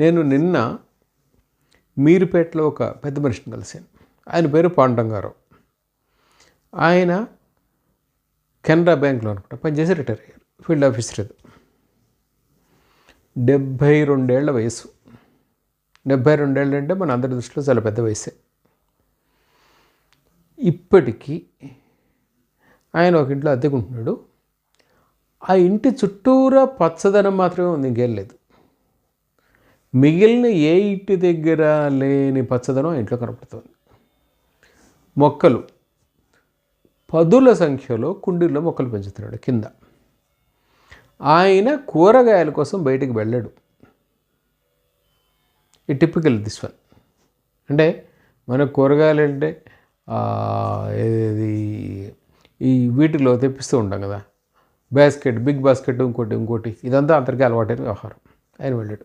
నేను నిన్న మీరుపేటలో ఒక పెద్ద మనిషిని కలిశాను. ఆయన పేరు పాండంగారావు. ఆయన కెనరా బ్యాంక్లో అనుకుంటా పనిచేసి రిటైర్ అయ్యారు. ఫీల్డ్ ఆఫీసర్ ఇది డెబ్భై రెండేళ్ళ వయసు డెబ్భై రెండేళ్ళు అంటే మన అందరి దృష్టిలో చాలా పెద్ద వయసే ఇప్పటికీ ఆయన ఒక ఇంట్లో అద్దెకుంటున్నాడు. ఆ ఇంటి చుట్టూరా పచ్చదనం మాత్రమే ఉంది ఇంకేం లేదు. మిగిలిన ఏ ఇంటి దగ్గర లేని పచ్చదనం ఇంట్లో కనపడుతుంది. మొక్కలు. పదుల సంఖ్యలో కుండీల్లో మొక్కలు పెంచుతున్నాడు కింద. ఆయన కూరగాయల కోసం బయటికి వెళ్ళాడు. ఈ టిపికల్ దిస్ వన్ అంటే మన కూరగాయలు అంటే ఈ వీటిలో తెప్పిస్తూ ఉంటాం కదా. బాస్కెట్ బిగ్ బాస్కెట్ ఇంకోటి ఇంకోటి. ఇదంతా అందరికీ అలవాటైన వ్యవహారం. ఆయన వెళ్ళాడు.